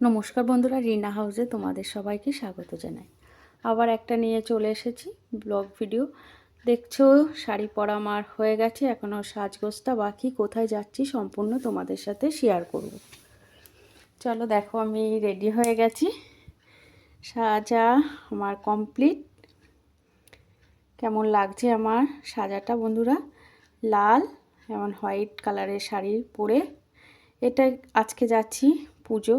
নমস্কার বন্ধুরা, রিনা হাউসে তোমাদের সবাইকে স্বাগত জানাই। আবার একটা নিয়ে চলে এসেছি ব্লগ ভিডিও। দেখছ, শাড়ি পরা আমার হয়ে গেছে এখনও সাজগোজটা বাকি, কোথায় যাচ্ছি সম্পূর্ণ তোমাদের সাথে শেয়ার করব। চলো দেখো, আমি রেডি হয়ে গেছি। সাজা আমার কমপ্লিট কেমন লাগছে আমার সাজাটা বন্ধুরা? লাল, এমন হোয়াইট কালারের শাড়ি পরে। এটা আজকে যাচ্ছি পুজো।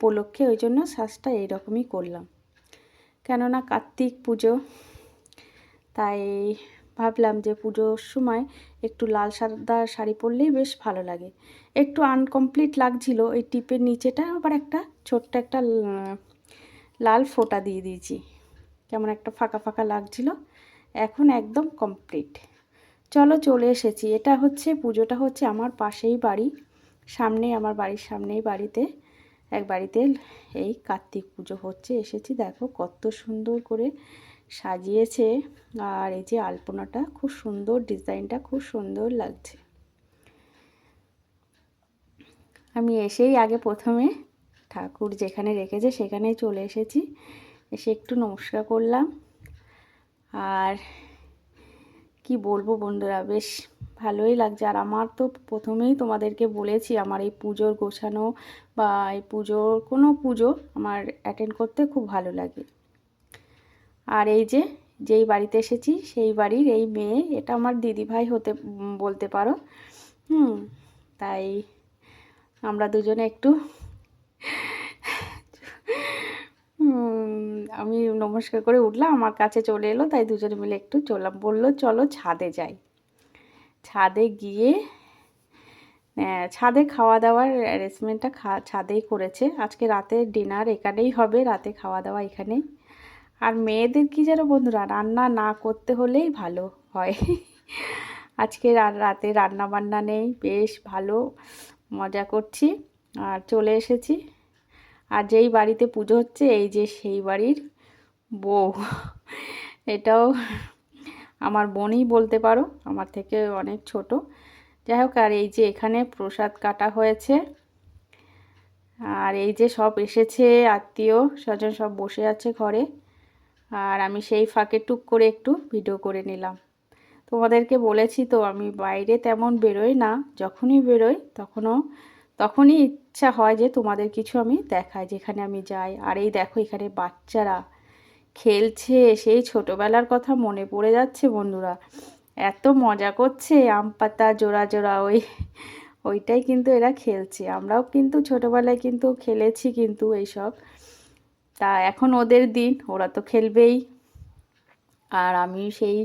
উপলক্ষে ওই জন্য সাজটা এইরকমই করলাম। কেননা কার্তিক পুজো, তাই ভাবলাম যে পুজোর সময় একটু লাল সাদা শাড়ি পরলেই বেশ ভালো লাগে। একটু আনকমপ্লিট লাগছিল এই টিপের নিচেটা, আবার একটা ছোট্ট একটা লাল ফোঁটা দিয়ে দিয়েছি। কেমন একটা ফাঁকা ফাঁকা লাগছিল, এখন একদম কমপ্লিট। চলো চলে এসেছি। এটা হচ্ছে, পুজোটা হচ্ছে আমার পাশেই বাড়ি, সামনেই, আমার বাড়ির সামনেই বাড়িতে। এক বাড়িতে এই কার্তিক পুজো হচ্ছে, এসেছি। দেখো কত সুন্দর করে সাজিয়েছে। আর এই যে আলপনাটা, খুব সুন্দর ডিজাইনটা, খুব সুন্দর লাগছে। আমি এসেই আগে প্রথমে ঠাকুর যেখানে রেখেছে সেখানেই চলে এসেছি। এসে একটু নমস্কার করলাম। আর কি বলব বন্ধুরা? বেশ ভালোই লাগছে। আর আমার তো প্রথমেই তোমাদেরকে বলেছি, আমার এই পুজোর গোছানো বা এই পুজোর কোনো পুজো আমার অ্যাটেন্ড করতে খুব ভালো লাগে। আর এই যে, যেই বাড়িতে এসেছি, সেই বাড়ির এই মেয়ে, এটা আমার দিদিভাই হতে বলতে পারো। হুম, তাই আমরা দুজনে একটু আমি নমস্কার করে উঠলাম, আমার কাছে চলে এলো, তাই দুজনে মিলে একটু চললাম। বলল, চলো ছাদে যাই। ছাদে গিয়ে ছাদে খাওয়া দাওয়ার অ্যারেঞ্জমেন্টটা খা, ছাদেই করেছে। আজকে রাতে ডিনার এখানেই হবে, রাতে খাওয়া দাওয়া এখানেই। আর মেয়েদের কি যেন বন্ধুরা, রান্না না করতে হলেই ভালো হয়। আজকে রাতে রান্না বান্না নেই, বেশ ভালো, মজা করছি। আর চলে এসেছি। আর যেই বাড়িতে পুজো হচ্ছে, এই যে সেই বাড়ির বউ। এটাও আমার বোনই বলতে পারো, আমার থেকে অনেক ছোট। যাই হোক, আর এই যে এখানে প্রসাদ কাটা হয়েছে। আর এই যে সব এসেছে, আত্মীয় স্বজন সব বসে আছে ঘরে। আর আমি সেই ফাঁকে টুক করে একটু ভিডিও করে নিলাম। তোমাদেরকে বলেছি তো, আমি বাইরে তেমন বেরোই না। যখনই বেরোই, তখনও তখনই ইচ্ছা হয় যে তোমাদের কিছু আমি দেখাই, যেখানে আমি যাই। আর এই দেখো এখানে বাচ্চারা খেলছে, সেই ছোটোবেলার কথা মনে পড়ে যাচ্ছে বন্ধুরা। এত মজা করছে, আম পাতা জোড়া জোড়া, ওই, ওইটাই কিন্তু এরা খেলছে। আমরাও কিন্তু ছোটোবেলায় কিন্তু খেলেছি কিন্তু এইসব। তা এখন ওদের দিন, ওরা তো খেলবেই। আর আমি সেই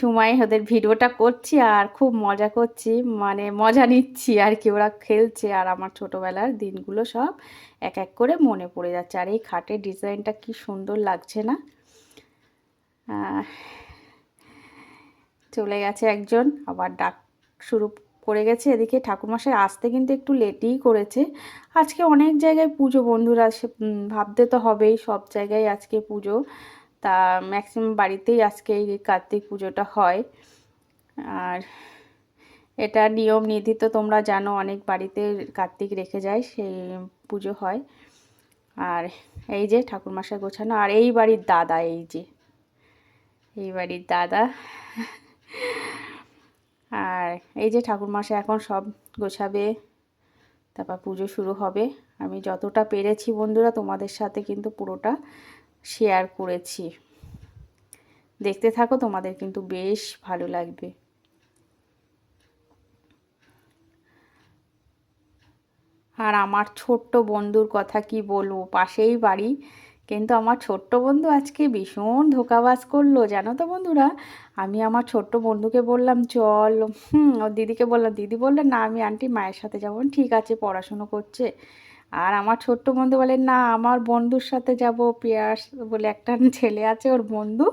সময় ওদের ভিডিওটা করছি আর খুব মজা করছি। মানে মজা নিচ্ছি আর কি, ওরা খেলছে আর আমার ছোটোবেলার দিনগুলো সব এক এক করে মনে পড়ে যাচ্ছে। আর এই খাটের ডিজাইনটা কি সুন্দর লাগছে না? চলে গেছে একজন, আবার ডাক শুরু করে গেছে এদিকে। ঠাকুরমশাই আসতে কিন্তু একটু লেটই করেছে। আজকে অনেক জায়গায় পুজো বন্ধুরা ভাবতে তো হবেই সব জায়গায় আজকে পুজো। তা ম্যাক্সিমাম বাড়িতেই আজকে এই কার্তিক পুজোটা হয়। আর এটা নিয়ম নীতি তো তোমরা জানো, অনেক বাড়িতে কার্তিক রেখে যায় সেই পুজো হয়। আর এই যে ঠাকুরমাশা গোছানো, আর এই বাড়ির দাদা এই যে, এই বাড়ির দাদা। আর এই যে ঠাকুরমাশা এখন সব গোছাবে, তারপর পুজো শুরু হবে। আমি যতটা পেরেছি বন্ধুরা, তোমাদের সাথে কিন্তু পুরোটা শেয়ার করেছি। দেখতে থাকো, তোমাদের কিন্তু বেশ ভালো লাগবে। আর আমার ছোট্ট বন্ধুর কথা কি বলব? পাশেই বাড়ি, কিন্তু আমার ছোট্ট বন্ধু আজকে ভীষণ ধোকাবাজ করল, জানো তো বন্ধুরা? আমি আমার ছোট্ট বন্ধুকে বললাম, চল। হুম ওর দিদিকে বললাম, দিদি বললেন না, আমি আন্টি মায়ের সাথে যাব। ঠিক আছে, পড়াশুনো করছে। আর আমার ছোট্ট বন্ধু বলে, না, আমার বন্ধুর সাথে যাব পিয়াস বলে একটা ছেলে আছে, ওর বন্ধু,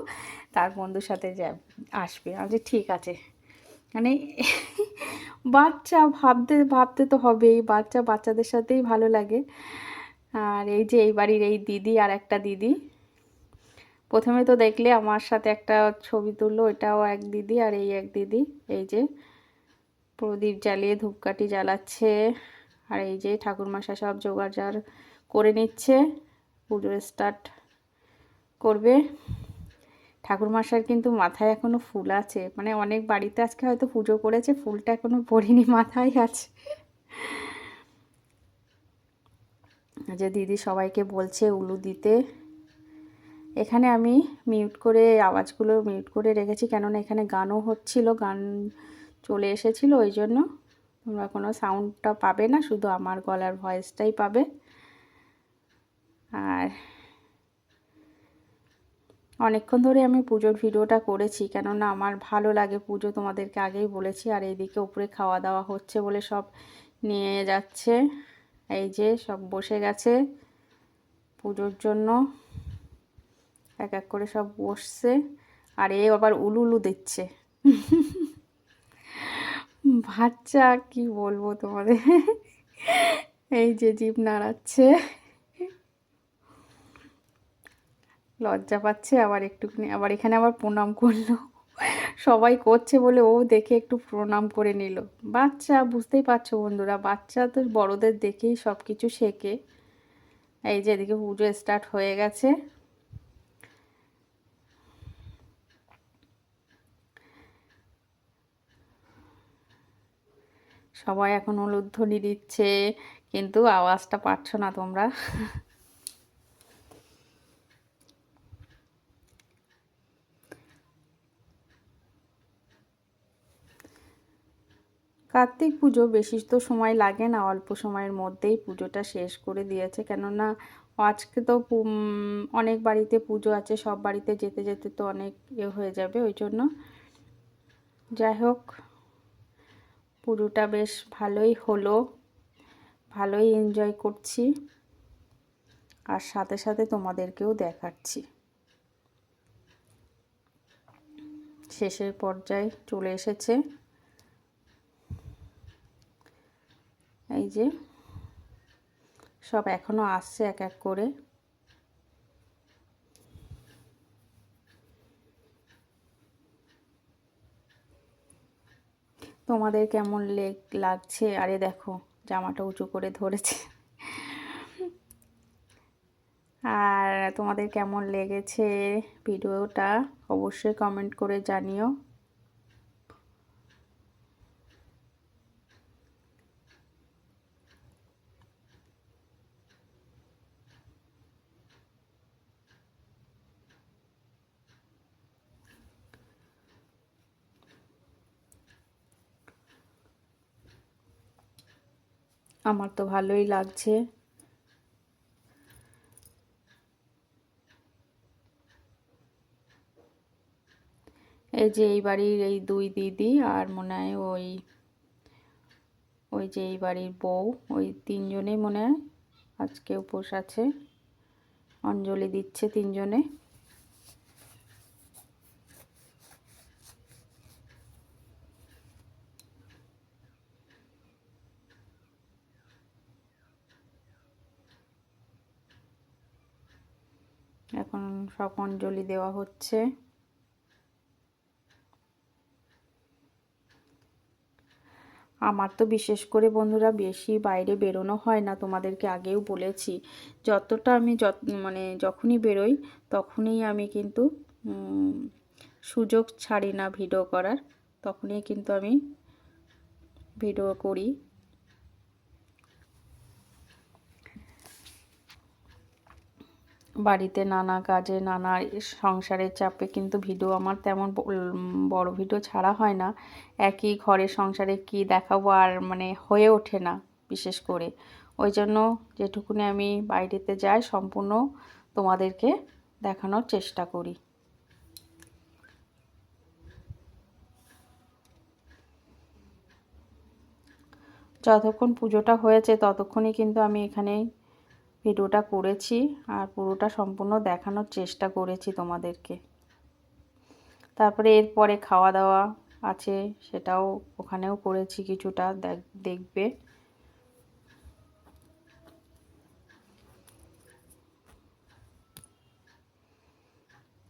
তার বন্ধুর সাথে যাব আসবে। আমি ঠিক আছে। মানে বাচ্চা ভাবতে ভাবতে তো হবেই, বাচ্চা বাচ্চাদের সাথেই ভালো লাগে। আর এই যে, এই বাড়ির এই দিদি আর একটা দিদি। প্রথমে তো দেখলে আমার সাথে একটা ছবি তুললো এটাও এক দিদি আর এই এক দিদি। এই যে, প্রদীপ জ্বালিয়ে ধূপকাঠি জ্বালাচ্ছে। আর এই যে ঠাকুরমশা সব জোগাড় করে নিচ্ছে, পুজো স্টার্ট করবে। ঠাকুরমশার কিন্তু মাথায় এখনও ফুল আছে মানে অনেক বাড়িতে আজকে হয়তো পুজো করেছে, ফুলটা এখনও পড়িনি মাথায় আছে। যে দিদি সবাইকে বলছে উলু দিতে। এখানে আমি মিউট করে আওয়াজগুলো মিউট করে রেখেছি, কেননা এখানে গানও হচ্ছিল, গান চলে এসেছিল, ওই জন্য তোমরা কোনো সাউন্ডটা পাবে না, শুধু আমার গলার ভয়েসটাই পাবে। আর অনেকক্ষণ ধরে আমি পুজোর ভিডিওটা করেছি, কেননা আমার ভালো লাগে পুজো, তোমাদেরকে আগেই বলেছি, আর এইদিকে উপরে খাওয়া দাওয়া হচ্ছে বলে সব নিয়ে যাচ্ছে। এই যে সব বসে গেছে পুজোর জন্য। এক এক করে সব বসছে, আর এ আবার উলুলু দিচ্ছে। বাচ্চা, কি বলব তোমাদের? এই যে জীব নাড়াচ্ছে। লজ্জা পাচ্ছে, আবার একটুখানি, আবার এখানে আবার প্রণাম করল। সবাই করছে বলে ও দেখে একটু প্রণাম করে নিল। বাচ্চা, বুঝতেই পারছ বন্ধুরা বাচ্চা তো বড়দের দেখেই সব কিছু শেখে। এই যে এদিকে পুজো স্টার্ট হয়ে গেছে। সবাই এখন উলুধ্বনি দিচ্ছে, কিন্তু আওয়াজটা পাচ্ছ না তোমরা। কার্তিক পুজো বেশি তো সময় লাগে না, অল্প সময়ের মধ্যেই পুজোটা শেষ করে দিয়েছে। কেননা আজকে তো অনেক বাড়িতে পুজো আছে, সব বাড়িতে যেতে যেতে তো অনেক ইয়ে হয়ে যাবে, ওই জন্য। যাই হোক। পুজোটা বেশ ভালোই হলো। ভালোই এনজয় করছি। আর সাথে সাথে তোমাদেরকেও দেখাচ্ছি। শেষের পর্যায়ে চলে এসেছে। এই যে, সব এখনও আসছে এক এক করে। তোমাদের কেমন লেগ লাগছে? আরে দেখো, জামাটা উঁচু করে ধরেছে। আর তোমাদের কেমন লেগেছে ভিডিওটা? অবশ্যই কমেন্ট করে জানিও। আমার তো ভালোই লাগছে। এই যে এই বাড়ির এই দুই দিদি আর মনে হয় ওই ওই যে এই বাড়ির বউ, ওই তিনজনেই মনে হয় আজকে উপোস আছে। অঞ্জলি দিচ্ছে তিনজনে। এখন সব অঞ্জলি দেওয়া হচ্ছে। আমার তো বিশেষ করে বন্ধুরা বেশি বাইরে বেরোনো হয় না, তোমাদেরকে আগেও বলেছি। যতটা আমি যত মানে যখনই বেরোই, তখনই আমি কিন্তু সুযোগ ছাড়ি না ভিডিও করার, তখনই কিন্তু আমি ভিডিও করি। বাড়িতে নানা কাজে, নানা সংসারের চাপে কিন্তু ভিডিও আমার তেমন বড় ভিডিও ছাড়া হয় না। একই ঘরের সংসারে কি দেখাবো আর মানে হয়ে ওঠে না বিশেষ করে। ওই জন্য যেটুকুনি আমি বাইরেতে যাই সম্পূর্ণ তোমাদেরকে দেখানোর চেষ্টা করি। যতক্ষণ পুজোটা হয়েছে ততক্ষণই কিন্তু আমি এখানে ভিডিওটা করেছি আর পুরোটা সম্পূর্ণ দেখানোর চেষ্টা করেছি তোমাদেরকে। তারপরে এরপরে খাওয়া দাওয়া আছে, সেটাও ওখানেও করেছি কিছুটা দেখবে।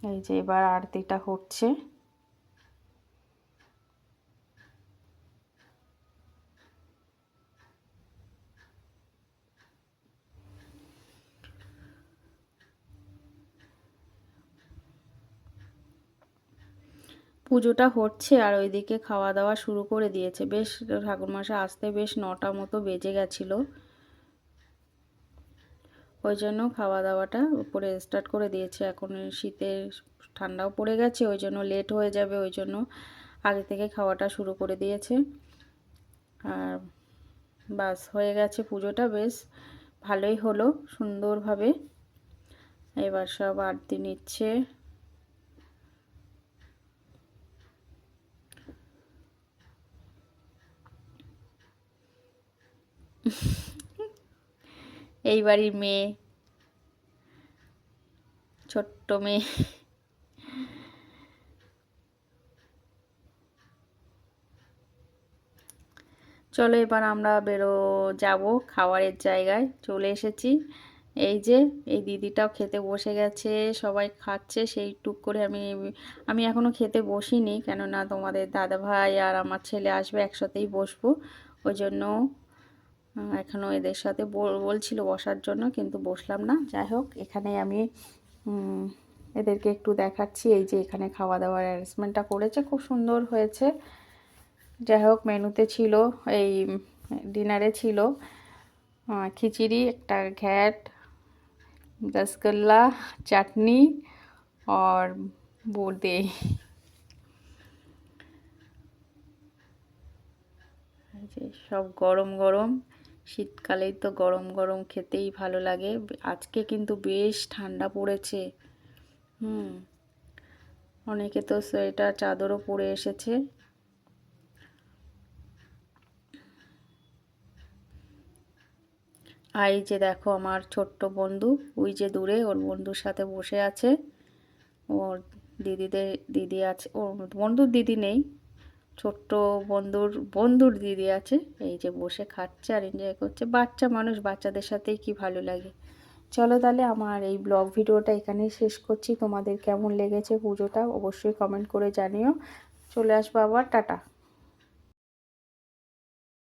এই যে এবার আরতিটা হচ্ছে। পুজোটা হচ্ছে আর ওইদিকে খাওয়া দাওয়া শুরু করে দিয়েছে। বেশ, ঠাকুরমশাই আসতে বেশ নটা মতো বেজে গেছিল। ওই জন্য খাওয়া দাওয়াটা উপরে স্টার্ট করে দিয়েছে। এখন শীতে ঠান্ডাও পড়ে গেছে, ওই জন্য লেট হয়ে যাবে, ওই জন্য আগে থেকে খাওয়াটা শুরু করে দিয়েছে। আর বাস, হয়ে গেছে পুজোটা, বেশ ভালোই হলো সুন্দরভাবে। এবার সব আরতি নিচ্ছে। এই বাড়ির মেয়ে। ছোট্ট মেয়ে। চলো এবার আমরা বেরো, যাব খাবারের জায়গায়। চলে এসেছি। এই যে, এই দিদিটাও খেতে বসে গেছে, সবাই খাচ্ছে সেই টুক করে আমি আমি এখনও খেতে বসিনি, কেননা তোমাদের দাদা ভাই আর আমার ছেলে আসবে, একসাথেই বসবো। ওই জন্য এখনও এদের সাথে বলছিল বসার জন্য, কিন্তু বসলাম না। যাই হোক, এখানে আমি এদেরকে একটু দেখাচ্ছি। এই যে এখানে খাওয়া দাওয়ার অ্যারেঞ্জমেন্টটা করেছে, খুব সুন্দর হয়েছে। যাই হোক, মেনুতে ছিল এই, ডিনারে ছিল খিচিড়ি, একটা ঘ্যাট, রসগোল্লা, চাটনি আর বোঁদে সব গরম গরম শীতকালেই তো গরম গরম খেতেই ভালো লাগে। আজকে কিন্তু বেশ ঠান্ডা পড়েছে। হুম, অনেকে তো সোয়েটার, চাদরও পরে এসেছে। আর যে দেখো আমার ছোট্ট বন্ধু, ওই যে দূরে ওর বন্ধুর সাথে বসে আছে। ওর দিদিদের, দিদি আছে, ওর বন্ধুর দিদি নেই। ছোট্ট বন্ধুর বন্ধুর দিদি আছে, এই যে বসে খাচ্ছে আর এনজয় করছে। বাচ্চা মানুষ, বাচ্চাদের সাথেই কি ভালো লাগে। চলো তাহলে আমার এই ব্লগ ভিডিওটা এখানেই শেষ করছি। তোমাদের কেমন লেগেছে পুজোটা অবশ্যই কমেন্ট করে জানিও। চলে আসব আবার, টাটা।